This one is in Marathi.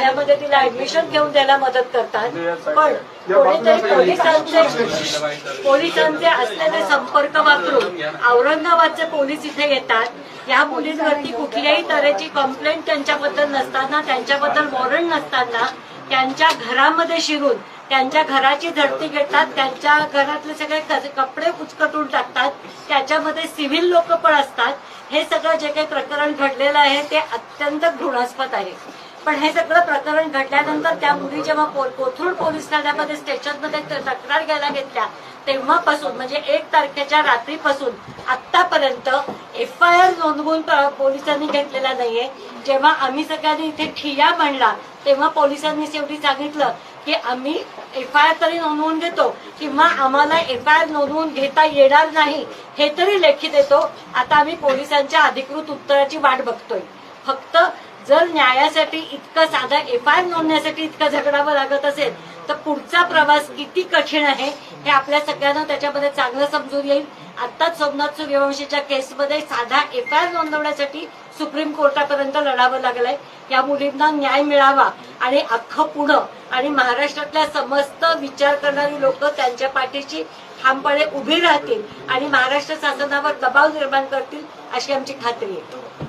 शाळेमध्ये तिला ऍडमिशन घेऊन द्यायला मदत करतात. पण कोणीतरी पोलिसांचे पोलिसांचे असलेले संपर्क वापरून औरंगाबादचे पोलीस इथे येतात. या मुलींवरती कुठल्याही तऱ्हेची कंप्लेंट त्यांच्याबद्दल नसताना त्यांच्याबद्दल वॉरंट नसताना त्यांच्या घरामध्ये शिरून त्यांच्या घराची झडती घेतात. त्यांच्या घरातले सगळे कपडे उचकटून टाकतात. त्याच्यामध्ये सिव्हिल लोक पण असतात. हे सगळं जे काही प्रकरण घडलेलं आहे ते अत्यंत घृणास्पद आहे. पण हे सगळं प्रकरण घडल्यानंतर त्या मुली जेव्हा कोथरूड पोलीस ठाण्यामध्ये स्टेशनमध्ये तक्रार घ्यायला घेतल्या तेव्हापासून म्हणजे एक तारखेच्या रात्रीपासून आतापर्यंत एफ आय आर नोंदवून पोलिसांनी घेतलेला नाहीये. जेव्हा आम्ही सगळ्यांनी इथे ठिया मांडला तेव्हा पोलिसांनी शेवटी सांगितलं की आम्ही एफ आय आर तरी नोंदवून घेतो किंवा आम्हाला एफ आय आर नोंदवून घेता येणार नाही हे तरी लेखी देतो. आता आम्ही पोलिसांच्या अधिकृत उत्तराची वाट बघतोय. फक्त जर न्यायासाठी इतकं साधा एफ आय आर नोंदण्यासाठी इतकं झगडावं लागत असेल तर पुढचा प्रवास किती कठीण आहे हे आपल्या सगळ्यांना त्याच्यामध्ये चांगलं समजून येईल. आताच सोमनाथ सूर्यवंशीच्या केसमध्ये साधा एफ आय आर नोंदवण्यासाठी सुप्रीम कोर्टापर्यंत लढावं लागलंय. या मुलींना न्याय मिळावा आणि अख्खं पुणं आणि महाराष्ट्रातल्या समस्त विचार करणारी लोक त्यांच्या पाठीशी ठामपणे उभी राहतील आणि महाराष्ट्र शासनावर दबाव निर्माण करतील अशी आमची खात्री आहे.